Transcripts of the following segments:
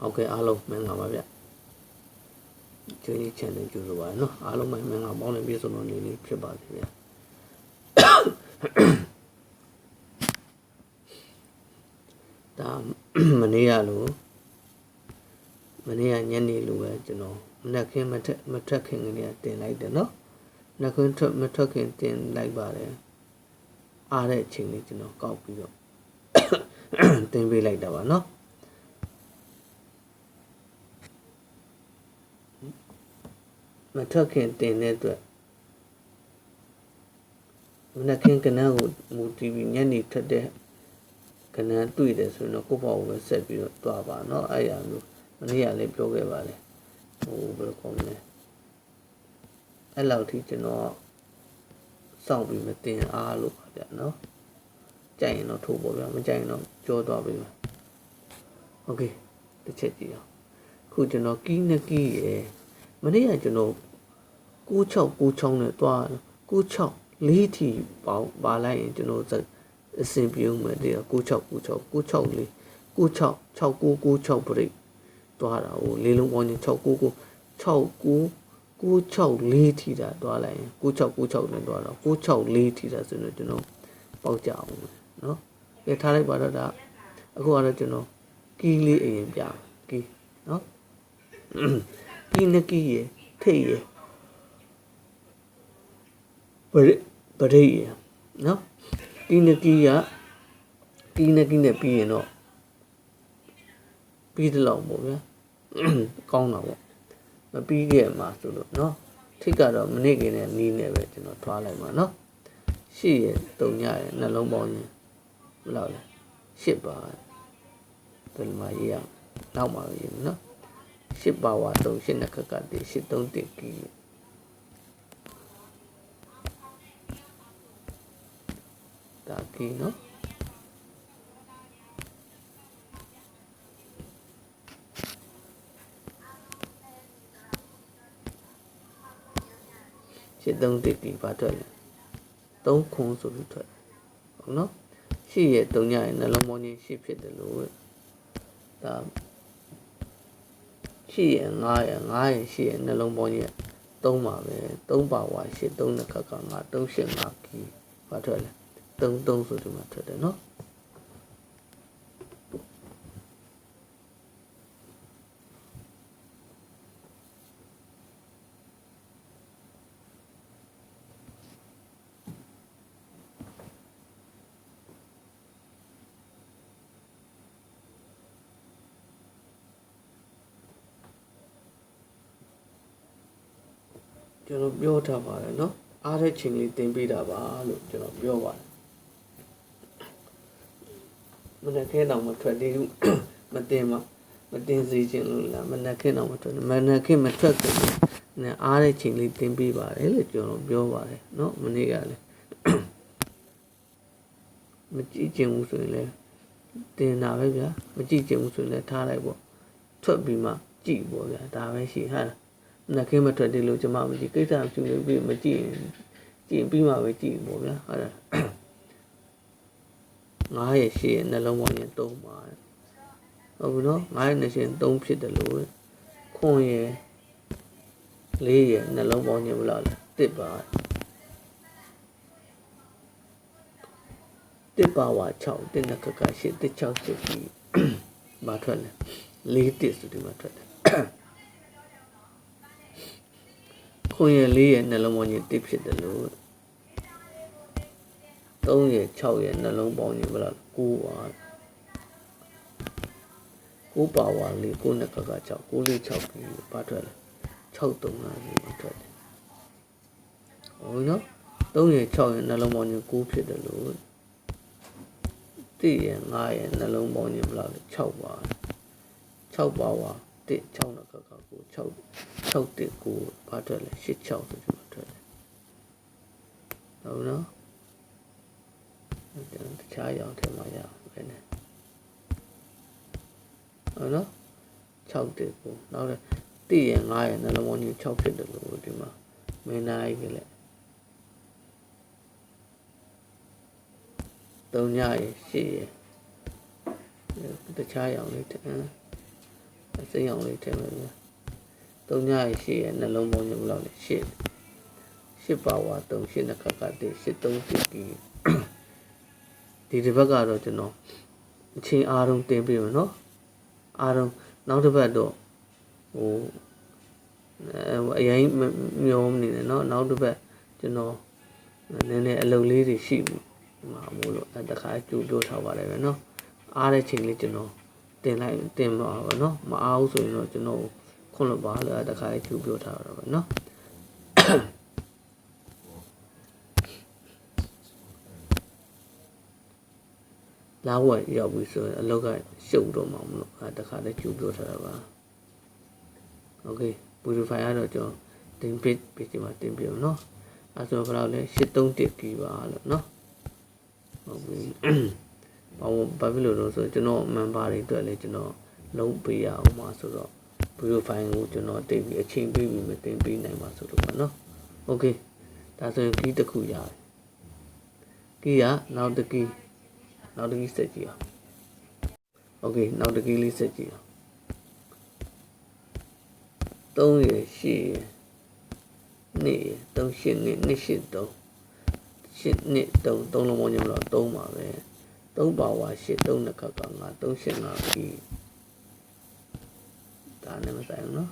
ဟုတ်ကဲ့အားလုံးမင်္ဂလာပါဗျကျွေးလေး channel ကြိုဆိုပါရနော်အားလုံးမင်္ဂလာပေါင်းနဲ့ပြည့်စုံတော်နေလေးဖြစ်ပါစေဗျဒါမနေ့ကလို့မနေ့ကညနေလိုပဲကျွန်တော်မနက်ခင်းမထက်မထက်ခင်ကလေးတင်လိုက်တယ်နော်မနက်ခင်းထွက်မထွက်ခင်တင်လိုက်ပါတယ်အားတဲ့အချိန်လေးကျွန်တော်ကောက်ပြီးတော့တင်ပေးလိုက်တာပါနော် မထွက်ခင်တင်တဲ့အတွက်မနက်ခင်းကနန်းကိုမူတီဗီညနေထက်တဲ့ကနန်းတွေ့တယ်ဆိုရင်တော့ကိုယ့်ဘောကိုပဲဆက်ပြီးတော့တွားပါเนาะအဲ့ရမျိုးမနေ့ကလည်းပြောခဲ့ပါလေဟိုဘယ်လိုကောင်းလဲအဲ့လောက်ထိကျွန်တော်စောင့်ပြီးမတင်အားလို့ပါဗျာเนาะကြိုက်ရင်တော့ထိုးပေါ့ဗျာမကြိုက်ရင်တော့ကြောသွားပြီပါโอเคတစ်ချက်ကြည့်အောင်ခုကျွန်တော်ကီးနကီးရယ် မနေ့ကကျွန်တော်96 96နဲ့တွား96လေးထီပေါင်းပါလိုက်ရင်ကျွန်တော်အစင်ပြုံးမယ်တဲ့96 96 96လေး96 6996ပြိတွားတာဟိုလေးလုံးပေါင်းချင်း699 69 96လေးထီတာတွားလိုက်ရင်9696နဲ့တွားတော့96လေးထီတာဆိုတော့ကျွန်တော်ပေါက်ကြအောင်နော်ပြထားလိုက်ပါတော့ဒါအခုကတော့ကျွန်တော်ကီးလေးအရင်ပြကီးနော် ကီးနကီးရထိတ်ရပရိပရိရနော်ကီးနကီးကကီးနကီးနဲ့ပြီးရင်တော့ပြီးတော့ပေါ့ဗျာကောင်းတာပေါ့မပြီးခဲ့မှာဆိုလို့နော်ထိတ်ကတော့မနစ်ကင်းနဲ့နီးနေပဲကျွန်တော်ထွားလိုက်မှာနော်ရှေ့ရတုံညရနှလုံးပေါင်းရင်ဘယ်လောက်လဲရှစ်ပါဘယ်မှာရေးရနောက်မှာရေးနော် ရှစ်ပါဝါတုံရှစ်နှစ်ခက်ကတည်းရှစ်သုံးတကီဒါကီနော်ရှစ်သုံးတကီပါထွက်လဲသုံးခုံဆိုပြီးထွက်ဟုတ်နော်ရှစ်ရဲ့တုံညရဲ့နှလုံးပေါင်းချင်းရှစ်ဖြစ်တယ်လို့ဒါ ရှစ်ရဲ့ငါးရဲ့ငါးရဲ့ရှစ်ရဲ့နှလုံးပေါင်းချင်းသုံးပါပဲသုံးပါဝါရှစ်သုံးနှစ်ခက်ကငါသုံးရှစ်ငါကီပါထွက်လဲသုံးသုံးဆိုဒီမှာထွက်တယ်နော် ကျွန်တော်ပြောထားပါတယ်เนาะအားတဲ့ချိန်လေးတင်ပေးတာပါလို့ကျွန်တော်ပြောပါတယ်မနက်ခင်းတော့မထွက်သေးဘူးမတင်မမတင်စေချင်လို့လားမနက်ခင်းတော့မထွက်မနက်ခင်းမထွက်ခင်နဲ့အားတဲ့ချိန်လေးတင်ပေးပါတယ်လို့ကျွန်တော်ပြောပါတယ်เนาะမနေ့ကလည်းမကြည့်ချင်ဘူးဆိုရင်လည်းတင်တာပဲဗျာမကြည့်ချင်ဘူးဆိုရင်လည်းထားလိုက်ပေါ့ထွက်ပြီးမှကြည့်ပေါ့ဗျာဒါပဲရှိဟာလား နှက်ခင်းမထွက်တယ်လို့ကျွန်မမကြည့်ကိစ္စပြုလို့ပြီးမကြည့်ရင်ကြည့်ပြီးမှပဲကြည့်ပေါ့ဗျာဟုတ်လားငါးရဲ့ရှေ့ရဲ့နှလုံးပေါင်းရင်သုံးပါဟုတ်ဘူးနော်ငါးရဲ့နှရှင်သုံးဖြစ်တယ်လို့ခွန်ရဲ့လေးရဲ့နှလုံးပေါင်းရင်ဘယ်လောက်လဲတစ်ပါတစ်ပါဝါ6တစ်နှစ်ကကရှစ်တစ်6စစ်ပြီးမထွက်လဲလေးတစ်ဆိုဒီမှာထွက်တယ် ခွန်ရလေးရဲ့နှလုံးပေါင်းကြီးတစ်ဖြစ်တယ်လို့3ရ6ရနှလုံးပေါင်းကြီးဘယ်လောက်9ပါ9ပါဝါလေး9နှစ်ကက6 9လေး6ပြီးပါထွက်လဲ6 3 5ပြီးပါထွက်တယ်ဟုတ်နော်3ရ6ရနှလုံးပေါင်းကြီး9ဖြစ်တယ်လို့1ရ5ရနှလုံးပေါင်းကြီးဘယ်လောက်လဲ6ပါ6ပါဝါ1 6နှစ်ကက9 6 6တက်ကိုဘာထွက်လဲ86ဆိုဒီမှာထွက်တယ်ဟုတ်နော်တခြားရောင်ထဲမှာရအောင်ပဲနဲ့ဟုတ်နော်6တက်ကိုနောက်လည်းတည့်ရ9ရနှလုံးပေါင်းကြီး6ဖြစ်တယ်လို့ဒီမှာမင်းနာကြီးကလည်း3ညရ8ရတခြားရောင်လေးတန်း စိတ်အောင်လေးထည့်မယ်ဗျာသုံးညရဲ့ရှေ့ရဲ့နှလုံးပေါင်းညဘယ်လောက်လဲရှစ်ရှစ်ပါဝါသုံးရှစ်နှစ်ခါကတည်းရှစ်သုံးတစ်ကီဒီတစ်ဘက်ကတော့ကျွန်တော်အချင်းအားလုံးတင်ပြမယ်နော်အားလုံးနောက်တစ်ဘက်တော့ဟိုအဲအရင်မျောမနေနဲ့နော်နောက်တစ်ဘက်ကျွန်တော်နည်းနည်းအလုပ်လေးတွေရှိမှာမို့လို့အဲတခါကြိုးပြောထားပါတယ်ပဲနော်အားတဲ့ချိန်လေးကျွန်တော် တင်လိုက်တင်ပါပါနော်မအားဘူးဆိုရင်တော့ကျွန်တော်ခွန်လို့ပါလို့တခါကြိုးပြောထားတော့ပဲနော်လာဝက်ရောက်ပြီဆိုရင်အလောက်ကရှုပ်တော့မှာမလို့အဲတခါလည်းကြိုးပြောထားတာပါโอเค purify ကတော့ကျွန်တော်တင်ပစ်ပြီးဒီမှာတင်ပြအောင်နော်အဲဆိုဘယ်လောက်လဲ831ကီပါလို့နော်ဟုတ်ပြီ ဘာလို့ဘာဖြစ်လို့လဲဆိုကျွန်တော် member တွေအတွက်လည်းကျွန်တော်လုံးပေးရအောင်ပါဆိုတော့ purify ကိုကျွန်တော်တင်ပြီးအချိန်ပေးပြီးမတင်ပေးနိုင်ပါဆိုတော့ပါနော်โอเคဒါဆိုရင်ကီးတစ်ခုရတယ်ကီးကနောက်တစ်ကီးနောက်တစ်ကီးစက်ကြည့်အောင်โอเคနောက်တစ်ကီးလေးစက်ကြည့်အောင်3ရယ်8ရယ်2ရယ်3 8နှစ်2 8 3 8နှစ်3 3လုံးပေါင်းညမလို့3ပါပဲ 3ပါဝါ8 3နှစ်ခါက5 3 8 5ကီဒါနဲ့မဆိုင်ဘူးနော်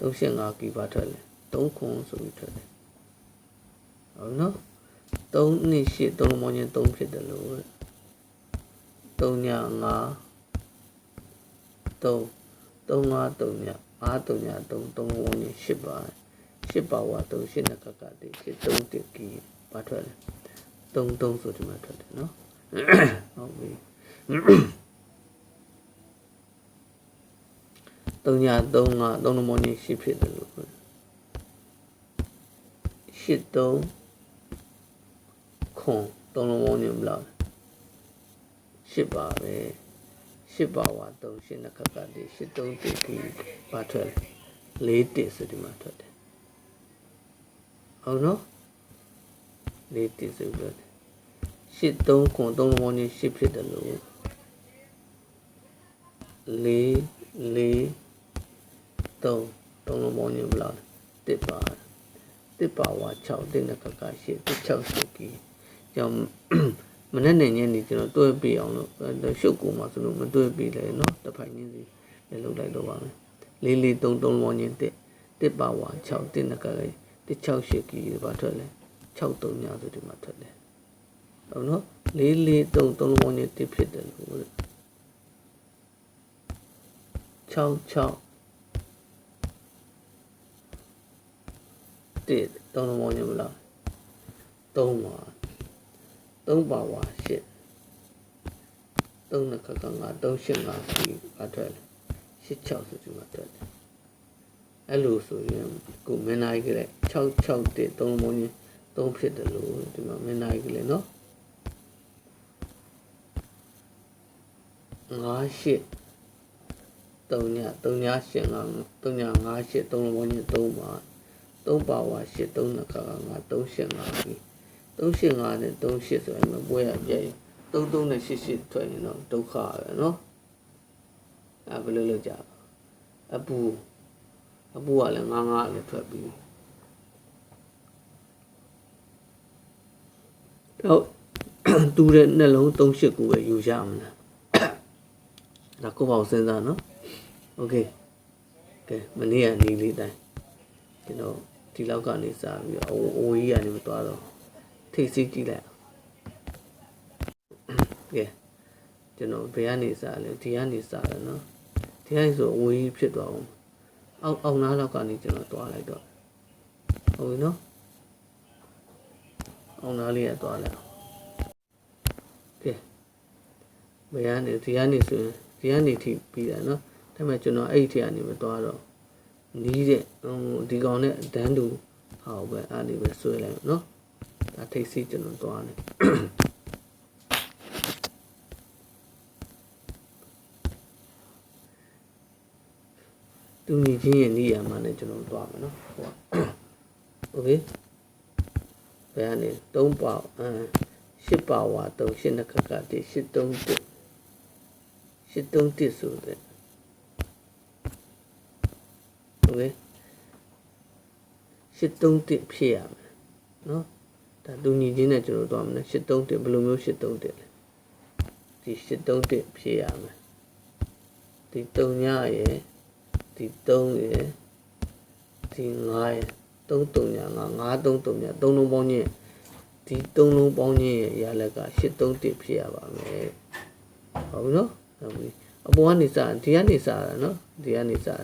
3 8 5ကီပါထွက်လဲ3ခွန်ဆိုပြီးထွက်တယ်ဟုတ်နော်3နှစ်8 3လုံးပေါင်းည3ဖြစ်တယ်လို့3ည5 3 3 5 3ညအားတုံညာတုံတုံဝန်းကြီးရှစ်ပါရှစ်ပါဝါတုံရှစ်နှစ်ကကတိရှစ်တုံးတစ်ကီပါထွက်တယ်တုံတုံဆိုဒီမှာထွက်တယ်နော် ဟုတ်ပြီတုံညာတုံငါတုံလုံးဝန်းကြီးရှစ်ဖြစ်တယ်လို့ရှစ်တုံးခွန်တုံလုံးဝန်းကြီးမလားရှစ်ပါပဲရှစ်ပါဝါ3ရှစ်နှစ်ခက်ကတည်းရှစ်3တိကီပါထွက်တယ်4တိဆိုဒီမှာထွက်တယ်ဟုတ်နော်4တိဆိုပြောတယ် ရှစ်3ခွန်3လုံးပေါင်းချင်းရှစ်ဖြစ်တယ်လို့4 4 3 3လုံးပေါင်းချင်းဘယ်လောက်တစ်ပါတစ်ပါဝါ6တိနှစ်ခက်ကရှစ်တစ်6ဆိုကီကြောင့်မနဲ့နေညနေကျွန်တော်တွဲပြအောင်လို့ရှုပ်ကူမှာဆိုလို့မတွဲပြလဲเนาะတစ်ဖိုင်ချင်းစီလည်းလုပ်လိုက်တော့ပါမယ်လေးလေးသုံးသုံးလောင်းချင်းတစ်တစ်ပါဝါ6တစ်နကလေးတစ်68ကီပါထွက်လဲ63ညဆိုဒီမှာထွက်လဲ ဟုတ်နော်လေးလေးသုံးသုံးလောင်းချင်းတစ်ဖြစ်တယ်လို့66တစ်သုံးလုံးပေါင်းညမလား3ပါ3ပါဝါ8 3နှစ်ခက်ကငါ385ပြီအထွက်တယ်86ဆိုဒီမှာထွက်တယ်အဲ့လိုဆိုရင်ကိုမင်းနိုင်ကြလေ66တက်3မုံကြီး3ဖြစ်တယ်လို့ဒီမှာမင်းနိုင်ကြလေနော် 58 3ည3ည8 5 3ည5 8 3မုံကြီး3ပါ3ပါဝါ8 3နှစ်ခက်ကငါ385ပြီ385နဲ့38ဆိုရင်မပွဲရကြည့်33နဲ့88ထွက်ရင်တော့ဒုက္ခပဲเนาะအဲဘယ်လိုလုပ်ကြအပူအပူကလည်းငါးငါးလည်းထွက်ပြီးတော့တူတဲ့နှလုံး38ကိုပဲယူရမလား ဒါကိုပေါ့စဉ်းစားနော်โอเคကဲမနေ့ကနေလေးတိုင်းကျွန်တော်ဒီလောက်ကနေစပြီးတော့အိုးကြီးကနေမသွားတော့ထိတ်စီးကြည့်လိုက်ကဲကျွန်တော်ဘယ်ကနေစလဲဒီကနေစတယ်နော်ဒီကနေဆိုအဝေးဖြစ်သွားအောင်အောက်အောက်နားလောက်ကနေကျွန်တော်တွားလိုက်တော့ဟုတ်ပြီနော်အောက်နားလေးကတွားလိုက်ကဲဘယ်ကနေဒီကနေဆိုရင် ဒီကနေထိပြီးတာနော်ဒါပေမဲ့ကျွန်တော်အဲ့ဒီထိကနေမတွားတော့နီးတဲ့ဟိုဒီကောင်နဲ့ဒန်းတူဟာပဲအဲ့ဒီပဲဆွဲလိုက်နော်ဒါထိတ်စီကျွန်တော်တွားနေသူညီချင်းရဲ့နေရာမှာလည်းကျွန်တော်တွားမယ်နော်ဟိုโอเคဘယ်ကနေ3ပါအမ်10ပါဝါ3 10နှစ်ခက်ကတည်း10 တစ်တုံးတစ်ဆိုတဲ့ဟုတ်ကဲ့ရှစ်တုံးတစ်ဖြစ်ရမယ်နော်ဒါလူညီချင်းနဲ့ကျွန်တော်တို့သွားမယ်ရှစ်တုံးတစ်ဘယ်လိုမျိုးရှစ်တုံးတစ်လဲဒီရှစ်တုံးတစ်ဖြစ်ရမယ်ဒီ3ညရဲ့ဒီ3ရဲ့ဒီ9ရဲ့3 3ည9 9 3 3ည3လုံးပေါင်းချင်းဒီ3လုံးပေါင်းချင်းရဲ့ရလက်က8 3 1ဖြစ်ရပါမယ်ဟုတ်ပြီနော် ဟုတ်ပြီအပေါ်ကနေစဒီကနေစတာနော်ဒီကနေစတာ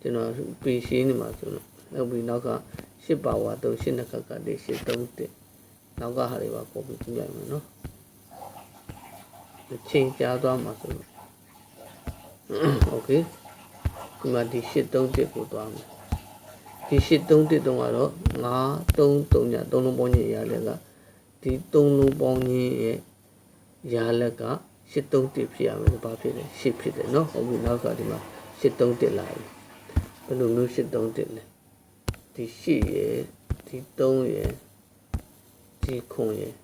ကျွန်တော်ပေရှင်းနေမှာဆိုတော့ဟုတ်ပြီနောက်က8ပါဝါ3 8နှစ်ခါကတည်း831နောက်ကဟာတွေပါပေါ်ပြီးကြည့်ရမယ်နော်ချိန်ကြားသွားမှာဆိုတော့โอเคဒီမှာဒီ831ကိုသွားမယ်ဒီ831တုံးကတော့9 3 3ည3လုံးပေါင်းချင်းရလက်ကဒီ3လုံးပေါင်းချင်းရဲ့ရလက်က 831ဖြစ်ရမယ်ဘာဖြစ်လဲ8ဖြစ်တယ်เนาะဟုတ်ပြီနောက်ကဒီမှာ831လာပြီဘယ်လိုမျိုး831လဲဒီ8ရယ်ဒီ3ရယ်ဒီခွန်ရယ်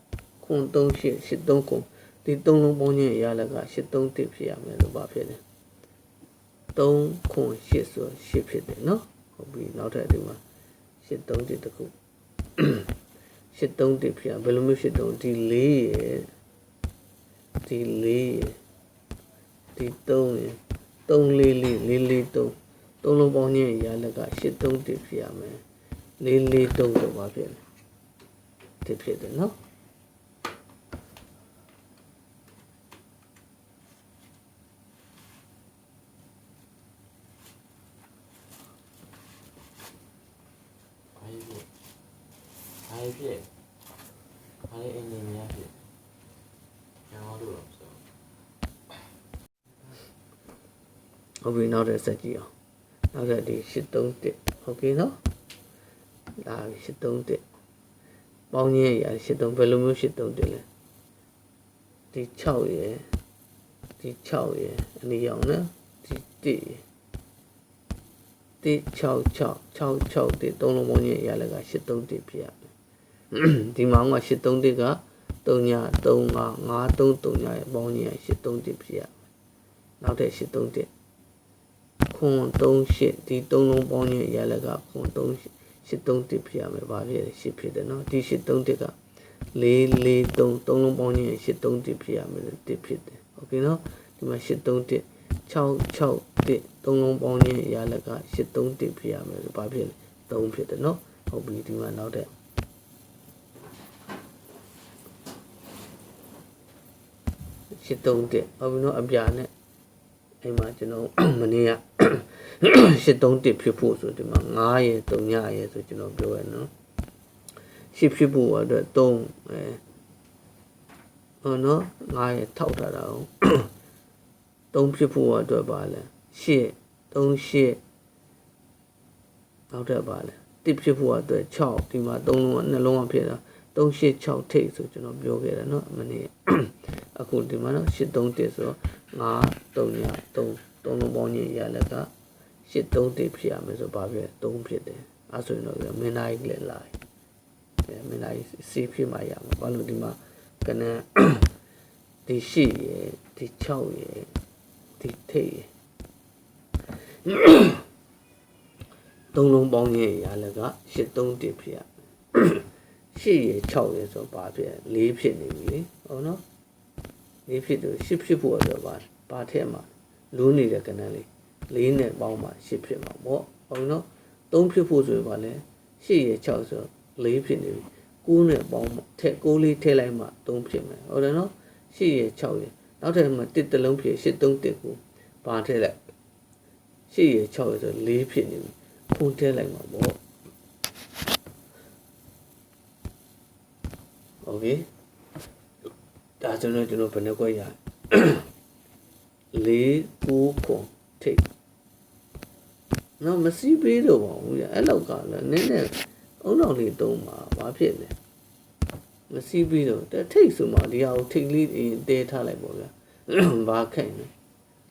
ခွန်3 8 8 3ခွန်ဒီ3လုံးပေါင်းချင်းရလက်က831ဖြစ်ရမယ်လို့ဘာဖြစ်လဲ3ခွန်8ဆို8ဖြစ်တယ်เนาะဟုတ်ပြီနောက်ထပ်ဒီမှာ831တခု831ဖြစ်ရဘယ်လိုမျိုး831ဒီ4ရယ် ဒီ4ရယ်ဒီ3ရယ်3လေးလေးလေးလေး3သုံးလုံးပေါင်းချင်းရလက်က831ဖြစ်ရမယ်လေးလေး3တော့ဘာဖြစ်လဲဒီဖြစ်တယ်နော်ဘာဖြစ်ဘာဖြစ်ဘာလဲအင်းကြီးများဖြစ်ကျောင်းလို့တော့ဆို ဟုတ်ပြီနောက်တဲ့ဆက်ကြည့်အောင်နောက်တဲ့ဒီ831โอเคနော်ဒါ831ပေါင်းချင်းရ83ဘယ်လိုမျိုး831လဲဒီ6ရယ်ဒီ6ရယ်အနည်းအောင်နော်ဒီ1ရယ်ဒီ6 6 6 6ဒီသုံးလုံးပေါင်းချင်းရလက်က831ဖြစ်ရမယ်ဒီမောင်က831က3ည3 5 5 3 3ညရဲ့ပေါင်းချင်းရ831ဖြစ်ရမယ်နောက်တဲ့831 ခွန်38ဒီ3လုံးပေါင်းချင်းရလက်ကခွန်3 831ဖြစ်ရမယ်ဗာဖြစ်တယ်8ဖြစ်တယ်နော်ဒီ831က443 3လုံးပေါင်းချင်း831ဖြစ်ရမယ်1ဖြစ်တယ်โอเคနော်ဒီမှာ831 661 3လုံးပေါင်းချင်းရလက်က831ဖြစ်ရမယ်ဗာဖြစ်တယ်3ဖြစ်တယ်နော်ဟုတ်ပြီဒီမှာနောက်တဲ့831ဟုတ်ပြီနော်အပြာနဲ့အိမ်မှာကျွန်တော်မနေ့က 831ဖြစ်ဖို့ဆိုဒီမှာ9ရယ်3ညရယ်ဆိုကျွန်တော်ပြောရနော်ရှစ်ဖြစ်ဖို့အတွက်3အဲဟောနော်9ရယ်ထောက်ထားတာအောင်3ဖြစ်ဖို့အတွက်ပါလဲ8 3 8နောက်ထပ်ပါလဲ1ဖြစ်ဖို့အတွက်6ဒီမှာ3လုံးကနှလုံးကဖြစ်တာ386ထိတ်ဆိုကျွန်တော်ပြောခဲ့တယ်နော်မနေ့အခုဒီမှာနော်831ဆိုတော့9 3ည3 3လုံးပေါင်းကြီးရလက်က831ဖြစ်ရမယ်ဆိုဘာဖြစ်3ဖြစ်တယ်အဲဆိုရင်တော့မင်းသားကြီးလည်းလာတယ်မင်းသားကြီးစီဖြစ်မှရမှာဘာလို့ဒီမှာကနန်းဒီ8ရယ်ဒီ6ရယ်ဒီထိတ်ရယ်သုံးလုံးပေါင်းရဲ့ရလက831ဖြစ်ရ8ရယ်6ရယ်ဆိုဘာဖြစ်4ဖြစ်နေပြီလေဟုတ်နော်4ဖြစ်လို့10ဖြစ်ဖို့အတွက်ပါဘာထက်မှာ လူးနေတဲ့ကဏ္ဍလေး4နဲ့ပေါင်းမှ10ဖြစ်မှာပေါ့ဟုတ်နော်3ဖြစ်ဖို့ဆိုရင်ပါလဲ8ရယ်6ဆို4ဖြစ်နေပြီ9နဲ့ပေါင်းမှထက်6လေးထည့်လိုက်မှ3ဖြစ်မယ်ဟုတ်တယ်နော်8ရယ်6ရယ်နောက်ထပ်မှ1တစ်လုံးဖြစ်8 3 1ကိုဘာထည့်လိုက်8ရယ်6ရယ်ဆို4ဖြစ်နေပြီခုန်တဲလိုက်မှာပေါ့โอเคဒါဆိုတော့ကျွန်တော်ဘယ်နှခွက်ရ ၄ကိုခွန်ထိတ်နော်မစီးပေးတော့ပါဘူးအဲ့လောက်ကလည်းနည်းနည်းအုံတော်လေးတုံးပါဘာဖြစ်လဲမစီးပြီးတော့တဲ့ထိတ်ဆိုမှဒီဟာကိုထိတ်လေးတဲထားလိုက်ပေါ့ဗျာဘာခိုင်လဲ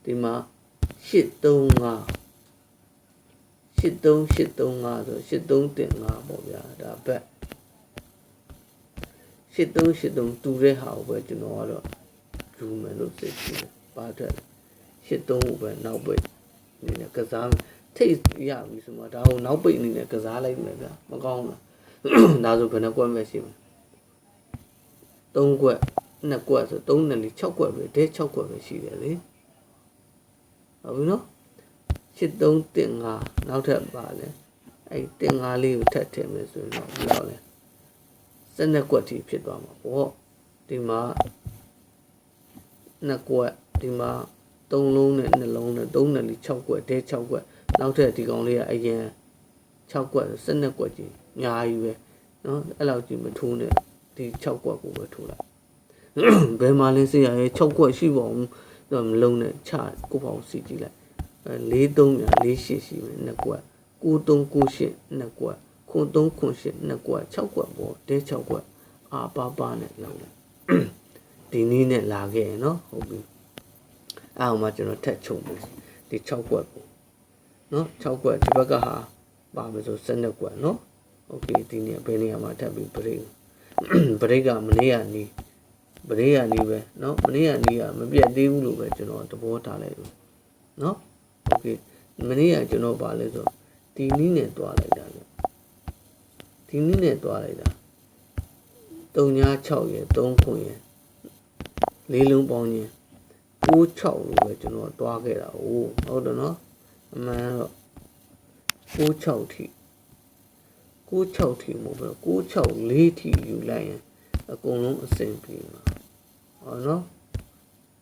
ဒီမှာ835 8385ဆို8315ပေါ့ဗျာဒါဘက်8383တူတဲ့ဟာကိုပဲကျွန်တော်ကတော့ယူမယ်လို့စိတ်ရှိတယ်ပါတဲ့ 83ကိုပဲနောက်ပဲနည်းနည်းကစားထိတ်ရပြီဆိုမှဒါကိုနောက်ပိတ်အနေနဲ့ကစားလိုက်မယ်ဗျာမကောင်းလားဒါဆိုဘယ်နှကွက်မဲ့ရှိမလဲ၃ကွက်နှစ်ကွက်ဆို၃နဲ့လေး6ကွက်ပဲဒဲ6ကွက်ပဲရှိတယ်လေဟုတ်ပြီနော်8 3 1 5နောက်ထပ်ပါလဲအဲ့တင်5လေးကိုထပ်ထည့်မယ်ဆိုရင်တော့ဘယ်လောက်လဲ12ကွက်ထိဖြစ်သွားမှာပေါ့ဒီမှာနှစ်ကွက်ဒီမှာ 3လုံးနဲ့2လုံးနဲ့3နဲ့လေး6ကွက်ဒဲ6ကွက်နောက်ထပ်ဒီကောင်လေးကအရင်6ကွက်12ကွက်ကြီးအများကြီးပဲနော်အဲ့လောက်ကြီးမထိုးနဲ့ဒီ6ကွက်ကိုပဲထိုးလိုက်ဘယ်မှာလဲစေရရဲ့6ကွက်ရှိပါအောင်တော့မလုံးနဲ့ချကိုပေါ့စီကြည့်လိုက်အဲ4 3ညာ4 8ရှိမယ်နှစ်ကွက်9 3 9 8နှစ်ကွက်ခွန်3ခွန်8နှစ်ကွက်6ကွက်ပေါ့တဲ6ကွက်အာပါပါနဲ့လုံးလိုက်ဒီနည်းနဲ့လာခဲ့ရနော်ဟုတ်ပြီ အဲ့အောင်မှကျွန်တော်ထက်ချုံမယ်ဒီ6ကွက်ကိုနော်6ကွက်ဒီဘက်ကဟာပါမယ်ဆို12ကွက်နော်โอเคဒီနေ့ဘယ်နေရာမှာထပ်ပြီး break break ကမနေ့ကနေပရိယာနီးပဲเนาะမနေ့ကနီးကမပြတ်သေးဘူးလို့ပဲကျွန်တော်သဘောထားလိုက်လို့เนาะโอเคမနေ့ကကျွန်တော်ပါလဲဆိုဒီနီးနဲ့တွားလိုက်တာလေဒီနီးနဲ့တွားလိုက်တာ3ညာ6ရယ်3ခွန်ရယ်လေးလုံးပေါင်းခြင်း 66လို့ပဲကျွန်တော်တွားခဲ့တာ哦ဟုတ်တယ်နော်အမှန်တော့66ထိ66ထိမဟုတ်ဘူး664ထိယူလိုက်ရင်အကုန်လုံးအဆင်ပြေမှာဟုတ်နော်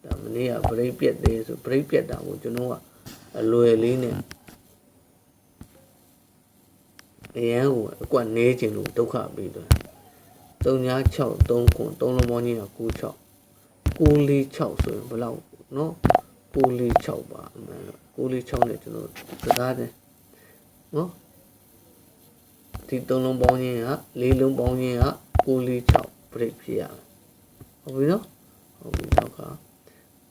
ဒါမနေ့က break ပြက်သေးဆို break ပြက်တာကိုကျွန်တော်ကအလွယ်လေးနဲ့အရန်ကိုအကွက်နေခြင်းလို့ဒုက္ခပေးတယ်3 6 3 9 3လုံးပေါင်းကြီးက9 6 9 4 6ဆိုရင်ဘယ်လောက် နော်946ပါအမှန်တော့946နဲ့ကျွန်တော်ကစားတယ်နော်ဒီ3လုံးပေါင်းချင်းက4လုံးပေါင်းချင်းက946 break ဖြစ်ရမယ်ဟုတ်ပြီနော်ဟုတ်ပြီနောက်က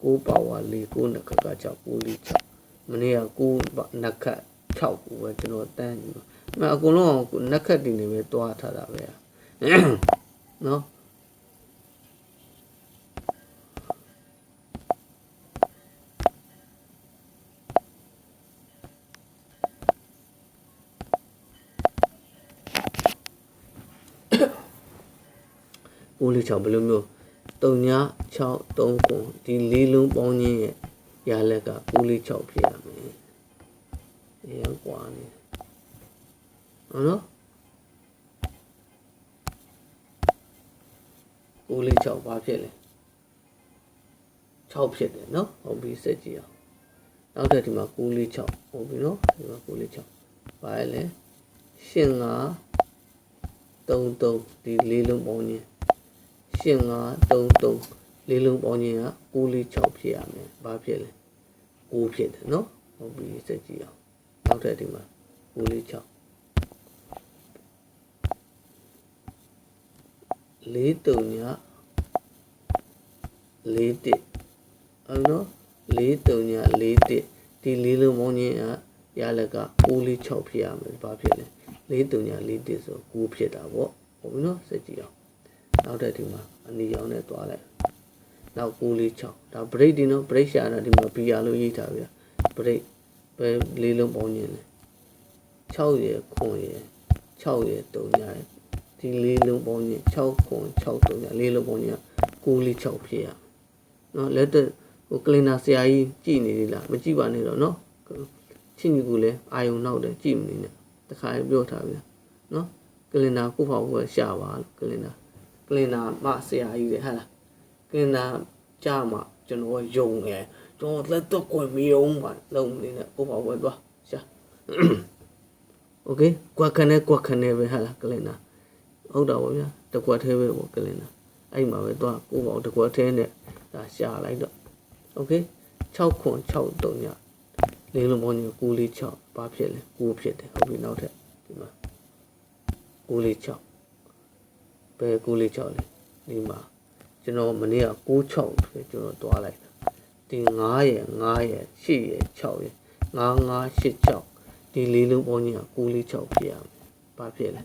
6ပါဝါ4 9နှစ်ခက်က6 946မနေ့က9နှစ်ခက်6ကိုပဲကျွန်တော်တန်းယူမအကုန်လုံးနှစ်ခက်တင်နေပဲတွားထားတာပဲနော် ကိုလေး6ဘယ်လိုမျိုး3ည6 3ခွန်ဒီလေးလုံးပေါင်းခြင်းရဲ့ရလက်ကကိုလေး6ဖြစ်ရမယ်။အရင်ကွာနေဟုတ်နော်ကိုလေး6ဘာဖြစ်လဲ6ဖြစ်တယ်နော်ဟုတ်ပြီစက်ကြည့်အောင်နောက်ထပ်ဒီမှာကိုလေး6ဟုတ်ပြီနော်ဒီမှာကိုလေး6ဘာလဲရှင်5 3 3ဒီလေးလုံးပေါင်းခြင်း ရှင်5 3 3လေးလုံးပေါင်းခြင်းက6 4 6ဖြစ်ရမယ်။ဘာဖြစ်လဲ6ဖြစ်တယ်နော်။ဟုတ်ပြီစက်ကြည့်အောင်။နောက်ထပ်ဒီမှာ6 4 6လေးတုံညာလေးတစ်ဟုတ်နော်လေးတုံညာလေးတစ်ဒီလေးလုံးပေါင်းခြင်းကရလက်က6 4 6ဖြစ်ရမယ်။ဘာဖြစ်လဲလေးတုံညာလေးတစ်ဆို9ဖြစ်တာပေါ့။ဟုတ်ပြီနော်စက်ကြည့်အောင်။ နောက်တဲ့ဒီမှာအနီရောင်နဲ့တွားလိုက်နောက်6လေး6ဒါ break ဒီနော် break ရှာတာဒီမှာ BR လို့ရေးထားဗျာ break ပဲလေးလုံးပေါင်းခြင်းလဲ6ရယ်ခွန်ရယ်6ရယ်3ရယ်ဒီလေးလုံးပေါင်းခြင်း6ခွန်6 3ရယ်လေးလုံးပေါင်းခြင်း6လေး6ဖြစ်ရနော်လက်တက်ဟိုကလင်နာဆရာကြီးကြည်နေသေးလားမကြည့်ပါနဲ့တော့နော်ချင်းကြီးကလည်းအာယုံနောက်တယ်ကြည့်မနေနဲ့တခါပြောထားဗျာနော်ကလင်နာကိုပေါ့ကိုရှာပါလို့ကလင်နာ ကလင်နာမဆရာကြီးလေဟာလားကလင်နာကြာမှကျွန်တော်ယုံတယ်ကျွန်တော်လက်တော့ကွယ်မယုံပါလုံးနေနဲ့ကိုပေါ့ဝဲသွားရှာโอเคကွက်ခနဲ့ကွက်ခနဲ့ပဲဟာလားကလင်နာဟုတ်တော့ဗောဗျာတကွက်သေးပဲဗောကလင်နာအဲ့မှာပဲသွားကိုပေါ့တကွက်သေးနဲ့ဒါရှာလိုက်တော့โอเค6ခွန်6 3ညလေးလုံးပေါင်းကြီး9လေး6ဘာဖြစ်လဲ9ဖြစ်တယ်ဟုတ်ပြီနောက်ထပ်ဒီမှာ9လေး6 ဘယ်9လေး6လဲဒီမှာကျွန်တော်မနေ့က96ပဲကျွန်တော်တွားလိုက်တာဒီ9ရယ်9ရယ်8ရယ်6ရယ်9986ဒီလေးလုံးပေါင်းကြီးက9လေး6ဖြစ်ရမယ်ဘာဖြစ်လဲ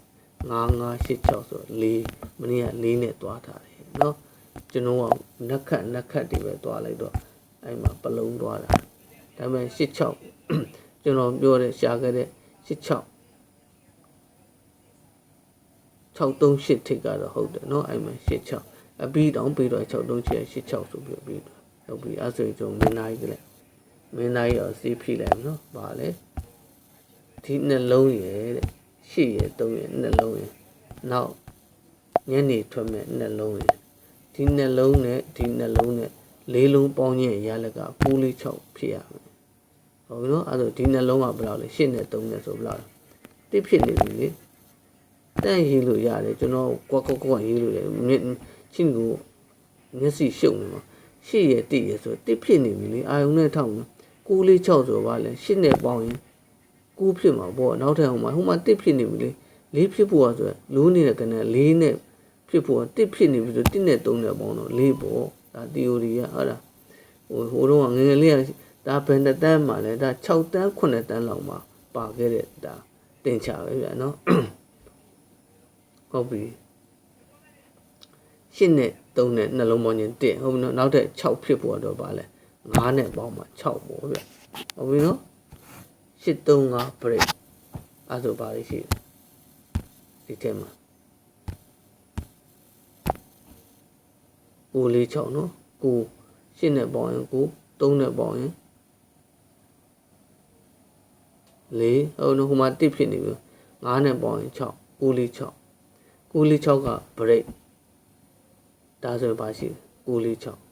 9986ဆို4မနေ့က4နဲ့တွားထားတယ်เนาะကျွန်တော်ကနက်ခတ်နက်ခတ်တွေပဲတွားလိုက်တော့အဲ့မှာပလုံးတွားတာဒါပေမဲ့86 ကျွန်တော်ပြောတဲ့ရှာခဲ့တဲ့86 638ထိပ်ကတော့ဟုတ်တယ်เนาะအဲ့မှာ86အပြီးတောင်ပြီးတော့638 86ဆိုပြီးပြီးတော့ဟုတ်ပြီအဲ့ဆိုရင်ကျွန်တော်မင်းသားကြီးကလည်းမင်းသားကြီးရောစီးဖိလိုက်မယ်เนาะဗာလဲဒီနှလုံးရယ်တဲ့ရှေ့ရယ်သုံးရယ်နှလုံးရယ်နောက်ညနေထွက်မဲ့နှလုံးရယ်ဒီနှလုံးနဲ့ဒီနှလုံးနဲ့လေးလုံးပေါင်းခြင်းရလက946ဖြစ်ရမယ်ဟုတ်ပြီเนาะအဲ့ဒါဒီနှလုံးကဘယ်လောက်လဲရှစ်နဲ့3နဲ့ဆိုဘယ်လောက်လဲတစ်ဖြစ်နေပြီလေ တန့်ရေးလို့ရတယ်ကျွန်တော်ကွက်ကွက်ကွက်ရေးလို့ရတယ်မြင့်ချင်းကိုမျက်စိရှုပ်နေမှာရှစ်ရယ်တိရယ်ဆိုတစ်ဖြစ်နေပြီလေအာယုံနဲ့ထောက်နော်946ဆိုပါလဲရှစ်နဲ့ပေါင်းရင်9ဖြစ်မှာပေါ့နောက်ထပ်ဟိုမှာဟိုမှာတစ်ဖြစ်နေပြီလေလေးဖြစ်ဖို့ဆိုလိုးနေတဲ့ကနလေးနဲ့ဖြစ်ဖို့တစ်ဖြစ်နေပြီဆိုတစ်နဲ့3နဲ့ပေါင်းတော့လေးပေါ့ဒါ theory ရဟုတ်လားဟိုဟိုတော့ငယ်ငယ်လေးကဒါဘယ်နှစ်တန်းမှလဲဒါ6တန်း9တန်းလောက်မှပါခဲ့တဲ့ဒါတင်ချပဲဗျာနော် ဟုတ်ပြီရှစ်နဲ့3နဲ့နှလုံးပေါင်းခြင်း1ဟုတ်ပြီနော်နောက်ထပ်6ဖြစ်ဖို့တော့ပါလဲ9နဲ့ပေါင်းမှ6ပေါ့ဗျဟုတ်ပြီနော်ရှစ်3 5 break အဲ့ဆိုပါလိရှိတယ်ဒီထဲမှာ9 4 6နော်9ရှစ်နဲ့ပေါင်းရင်9 3နဲ့ပေါင်းရင်4ဟုတ်နော်ဟိုမှာ1ဖြစ်နေပြီ9နဲ့ပေါင်းရင်6 9 4 6 946က break ဒါဆိုရင်ပါရှိ946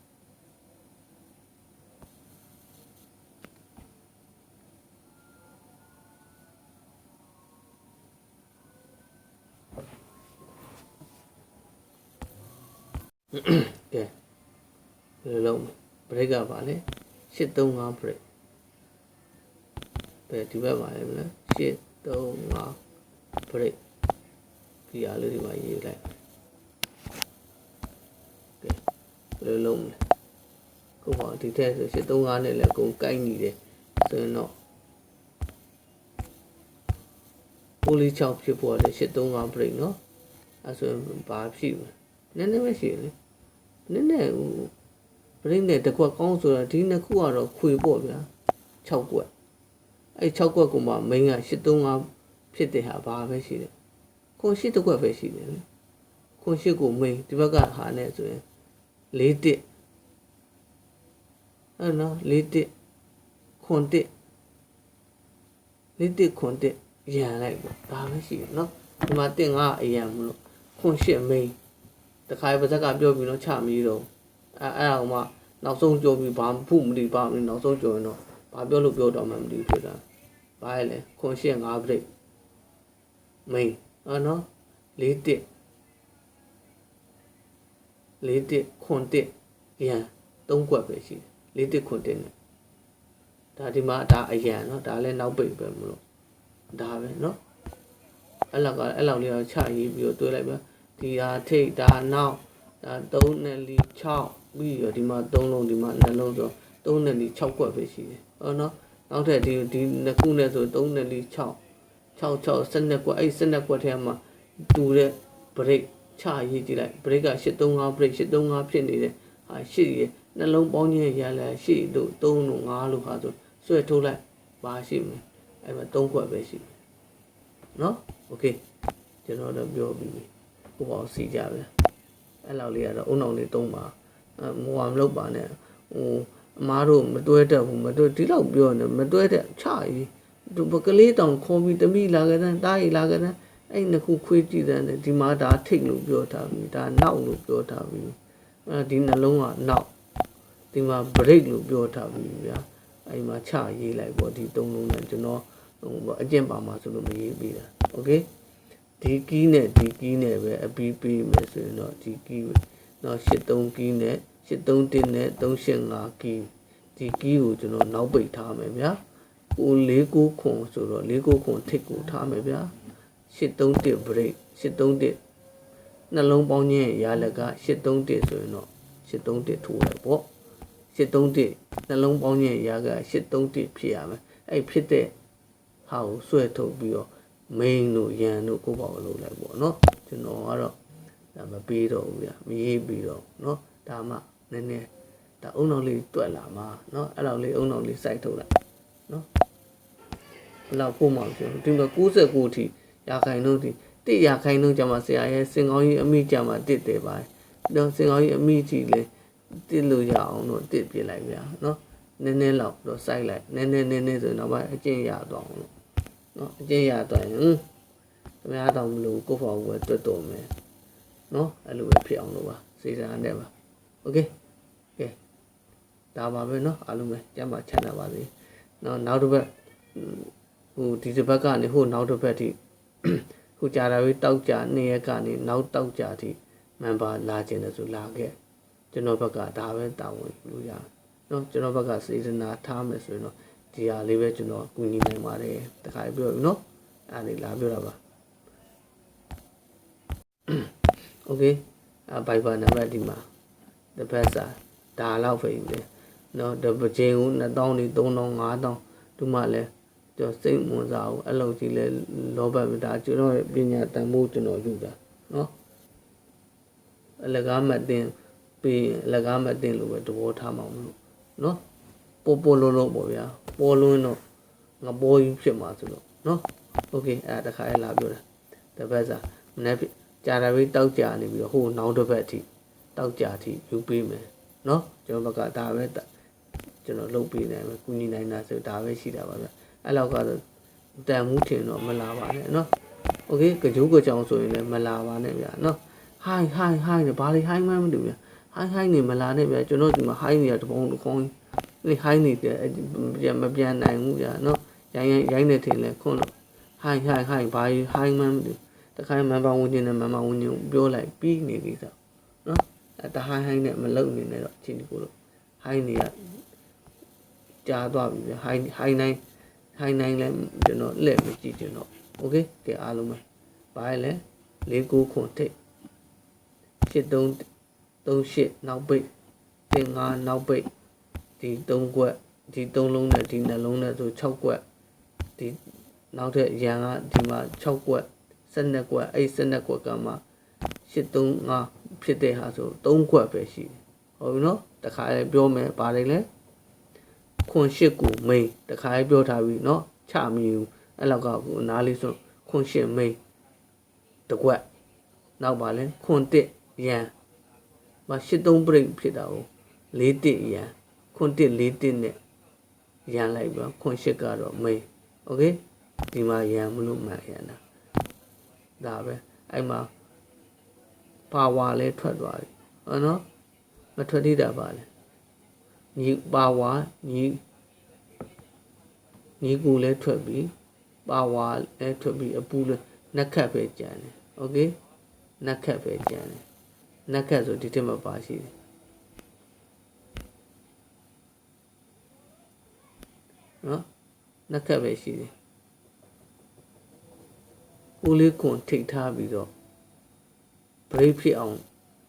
ကဲဘယ်လိုလုပ်မလဲ break ကပါလေ835 break ဘယ်ဒီဘက်ပါလဲမလား835 break ဒီအားလေးတွေပါရေးလိုက်ကဲဘယ်လိုလုပ်မလဲကိုပါဒီထက်ဆို835နဲ့လည်းအကုန်ကိုက်နေတယ်ဆိုရင်တော့ပိုလီ6ဖြစ်ပေါ်တယ်835 break เนาะအဲဆိုရင်ဘာဖြစ်မလဲနည်းနည်းပဲရှိတယ်လေနည်းနည်းဟို break နဲ့တစ်ခွက်ကောင်းဆိုတာဒီနှစ်ခုကတော့ခွေပေါ့ဗျာ6ခွက်အဲ6ခွက်ကမှ main က835ဖြစ်တဲ့ဟာဘာပဲရှိတယ် ခွန်ရှိတစ်ခွက်ပဲရှိတယ်လေခွန်ရှိကို main ဒီဘက်ကဟာနဲ့ဆိုရင်4တစ်အဲ့နော်4တစ်ခွန်တစ်4တစ်ခွန်တစ်ရန်လိုက်ပေါ့ဒါပဲရှိတယ်နော်ဒီမှာတင်ကအရန်မလို့ခွန်ရှိ main တခါပါဇက်ကပြောပြီးတော့ချမီးတော့အဲအဲ့ဒါကမှနောက်ဆုံးကြောပြီးဘာဖုမသိဘာမသိနောက်ဆုံးကြောရင်တော့ဘာပြောလို့ပြောတော့မှမသိဘူးဖြစ်တာဘာလဲလဲခွန်ရှိ5 break main အော်နော်၄တစ်၄တစ်ခွန်တစ်ရန်၃ကွက်ပဲရှိတယ်၄တစ်ခွန်တစ်နဲ့ဒါဒီမှာဒါအရန်နော်ဒါလည်းနောက်ပိတ်ပဲမလို့ဒါပဲနော်အဲ့လောက်ကအဲ့လောက်လေးတော့ချရေးပြီးတော့တွေးလိုက်ပါဒီဟာထိတ်ဒါနောက်ဒါ3နဲ့လီ6ပြီးတော့ဒီမှာ3လုံးဒီမှာနှလုံးဆို3နဲ့လီ6ကွက်ပဲရှိတယ်ဟောနော်နောက်ထပ်ဒီဒီနှစ်ခုနဲ့ဆို3နဲ့လီ6 6 6 12ကွက်အဲ့12ကွက်ထဲမှာတူတဲ့ break ချရေးကြည့်လိုက် break က835 break 835ဖြစ်နေတယ်ဟာရှစ်ရနှလုံးပေါင်းခြင်းရလဲရှစ်တို့3တို့5လို့ဟာဆိုဆွဲထိုးလိုက်ပါရှိမယ်အဲ့မှာ3ခွက်ပဲရှိမယ်နော်โอเคကျွန်တော်တော့ပြောပြီးပြီကိုပေါ့စီကြပဲအဲ့လောက်လေးကတော့အုံအောင်လေးသုံးပါအမောမလုပ်ပါနဲ့ဟိုအမားတို့မတွဲတတ်ဘူးမတွဲဒီလောက်ပြောနေမတွဲတဲ့ချရေး သူပကလေးတောင်ခေါ်ပြီးတမိလာကြတဲ့တားရီလာကြတဲ့အဲ့နှစ်ခုခွေးကြည့်တဲ့ဒီမှာဒါထိတ်လို့ပြောထားပြီဒါနောက်လို့ပြောထားပြီအဲဒီနှလုံးကနောက်ဒီမှာ break လို့ပြောထားပြီဗျာအဲ့မှာချရေးလိုက်ပေါ့ဒီသုံးလုံးနဲ့ကျွန်တော်ဟိုအကျင့်ပါမှာဆိုလို့မရေးပြီးတာโอเคဒီကီးနဲ့ဒီကီးနဲ့ပဲအပီးပေးမယ်ဆိုရင်တော့ဒီကီးတော့83ကီးနဲ့83နဲ့385ကီးဒီကီးကိုကျွန်တော်နောက်ပိတ်ထားမယ်ဗျာ ကို49ခွန်ဆိုတော့49ခွန်ထိတ်ကိုထားမယ်ဗျာ831 break 831နှလုံးပေါင်းခြင်းရလက831ဆိုရင်တော့831ထိုးလိုက်ပေါ့831နှလုံးပေါင်းခြင်းရက831ဖြစ်ရမယ်အဲ့ဖြစ်တဲ့ဟာကိုဆွဲထုတ်ပြီးတော့ main တို့ရန်တို့ကိုပေါ့လုပ်လိုက်ပေါ့နော်ကျွန်တော်ကတော့ဒါမပေးတော့ဘူးဗျာမရေးပြီးတော့နော်ဒါမှနည်းနည်းဒါအုံနောက်လေးတွက်လာမှာနော်အဲ့လောက်လေးအုံနောက်လေးစိုက်ထုတ်လိုက် နော် လောက်ပို့မှမဖြစ်ဘူးဒီမှာ69ထိရာခိုင်နှုန်းထိတစ်ရာခိုင်နှုန်းကျမှဆရာရဲ့စင်ကောင်းကြီးအမိကျမှတစ်တယ်ပါတော့စင်ကောင်းကြီးအမိထိလေတစ်လို့ရအောင်တော့တစ်ပြလိုက်ဗျာနော်နည်းနည်းလောက်တော့စိုက်လိုက်နည်းနည်းနည်းနည်းဆိုရင်တော့ဘာအကျင့်ရသွားအောင်လို့နော်အကျင့်ရသွားရင်ဟင်းခင်ဗျားတော့မလို့ကိုယ့်ဖော်ကိုတွတ်တော်မယ်နော်အဲ့လိုပဲဖြစ်အောင်လို့ပါစေတနာနဲ့ပါโอเคကဲဒါပါပဲနော်အားလုံးပဲကျမ်းပါချမ်းသာပါစေ နော်နောက်တစ်ပတ်ဟိုဒီတစ်ပတ်ကနေဟိုနောက်တစ်ပတ်ထိဟိုကြာတာပြီးတောက်ကြနေ့ရက်ကနေနောက်တောက်ကြထိမန်ပါလာခြင်းလို့ဆိုလာခဲ့ကျွန်တော်ဘက်ကဒါပဲတာဝန်ယူလို့ရတယ်နော်ကျွန်တော်ဘက်ကစေတနာထားမယ်ဆိုရင်တော့ဒီဟာလေးပဲကျွန်တော်ကူညီနိုင်ပါတယ်တခါပြောပြီနော်အဲ့ဒါလေးလာပြောတာပါ okay အဘိုင်ဘာနံပါတ်ဒီမှာ the best ဒါလောက်ပဲယူတယ် နော်တပချင်းကို2000နေ3000 5000ဒီမှာလဲကျွန်တော်စိတ်ဝင်စားဘူးအဲ့လိုကြီးလဲလောဘဒါကျွန်တော်ရဲ့ပညာတန်ဖိုးကျွန်တော်ယူတာနော်အလကားမတင်ပြီးအလကားမတင်လို့ပဲသဘောထားမှာမလို့နော်ပို့ပို့လို့လို့ပေါ့ဗျာပေါ်လွန်းတော့ငပေါ်ယူဖြစ်မှာဆိုတော့နော်โอเคအဲ့ဒါတခါရလာပြောတာတပတ်စာမနေ့ကြာတာပဲတောက်ကြနေပြီးတော့ဟိုနောက်တစ်ပတ်အထိတောက်ကြအထိယူပေးမယ်နော်ကျွန်တော်ဘက်ကဒါပဲ ကျွန်တော်လုပ်ပေးနိုင်မယ်ကုညီနိုင်တာဆိုဒါပဲရှိတာပါဗျအဲ့လောက်ကတော့တန်မှုထင်တော့မလာပါနဲ့နော်โอเคကြိုးကြောင်ဆိုရင်လည်းမလာပါနဲ့ဗျာနော်ဟိုင်းဟိုင်းဟိုင်းဘာလို့ဟိုင်းမှမတူဗျာဟိုင်းဟိုင်းနေမလာနဲ့ဗျာကျွန်တော်ဒီမှာဟိုင်းနေတာတပုံတစ်ခေါင်းဒီဟိုင်းနေတယ်ပြန်မပြန်နိုင်ဘူးဗျာနော်ရိုင်းရိုင်းနေထင်လဲခွန်းလို့ဟိုင်းဟိုင်းဟိုင်းဘာဟိုင်းမှမတူတခိုင်းမန်ပါဝင်ခြင်းနဲ့မန်ပါဝင်ခြင်းပြောလိုက်ပြီးနေပြီဆိုနော်အဲတဟိုင်းဟိုင်းနဲ့မလုံနေနဲ့တော့အချင်းဒီကိုလို့ဟိုင်းနေက ကြားသွားပြီဗျဟိုင်းဟိုင်းနိုင်ဟိုင်းနိုင်လဲကျွန်တော်လက်မကြည့်ကျွန်တော်โอเคကဲအားလုံးပဲဘာလဲ၄၉ခွန်ထိတ်83 38နောက်ပိတ်တင်5နောက်ပိတ်ဒီ3ကွက်ဒီ3လုံးနဲ့ဒီနှလုံးနဲ့ဆို6ကွက်ဒီနောက်ထပ်ရန်ကဒီမှာ6ကွက်12ကွက်အဲ့12ကွက်ကမှ835ဖြစ်တဲ့ဟာဆို3ကွက်ပဲရှိတယ်ဟုတ်ပြီနော်တခါလေပြောမယ်ပါတယ်လေ ခွန်8ကိုမိန်တခါလေပြောထားပြီနော်ချမီဘူးအဲ့လောက်ကကိုနားလေးစွန်းခွန်8မိန်တကွက်နောက်ပါလဲခွန်1ရန်မ83ပြိတ်ဖြစ်တာကို4တစ်ရန်ခွန်1 4တစ်နဲ့ရန်လိုက်ပါခွန်8ကတော့မိန်โอเคဒီမှာရန်မလို့မှန်ရန်တာဒါပဲအဲ့မှာပါဝါလဲထွက်သွားပြီဟုတ်နော်မထွက်သေးတာပါလဲ ညီပါဝါညီညီကူလဲထွက်ပြီပါဝါလဲထွက်ပြီအပူလဲနက်ခတ်ပဲကြံတယ်โอเคနက်ခတ်ပဲကြံတယ်နက်ခတ်ဆိုဒီထက်မှာပါရှိတယ်နော်နက်ခတ်ပဲရှိတယ်ဦးလေးကွန်ထိတ်ထားပြီးတော့ break ဖြစ်အောင်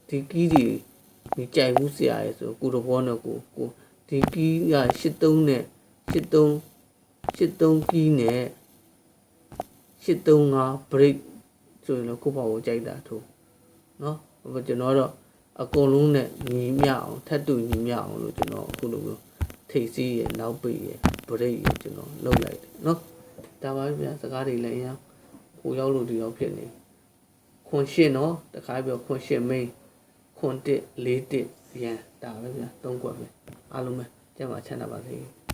ဒီကီးတွေ ဒီကြိုက်မှုဆရာရဲ့ဆိုကိုတော်ဘောနဲ့ကိုကိုဒီကီးက83နဲ့83 83ကီးနဲ့835 break ဆိုရင်တော့ကိုပေါ့ကိုကြိုက်တာထို့เนาะဟိုကျွန်တော်တော့အကုန်လုံးနဲ့ညီမျှအောင်ထပ်တူညီမျှအောင်လို့ကျွန်တော်အခုလိုမျိုးထိတ်စီးရဲ့နောက်ပိတ်ရဲ့ break ရဲ့ကျွန်တော်လုပ်လိုက်တယ်เนาะဒါပါပဲဗျာစကားတွေလည်းအရင်ဟိုရောက်လို့ဒီရောက်ဖြစ်နေခွန်ရှင်းနော်တခါပြောခွန်ရှင်းမိန် ခွန်တစ်လေးတစ်ရန်ဒါပဲဗျာသုံးခွက်ပဲအားလုံးပဲကျန်ပါချမ်းသာပါစေ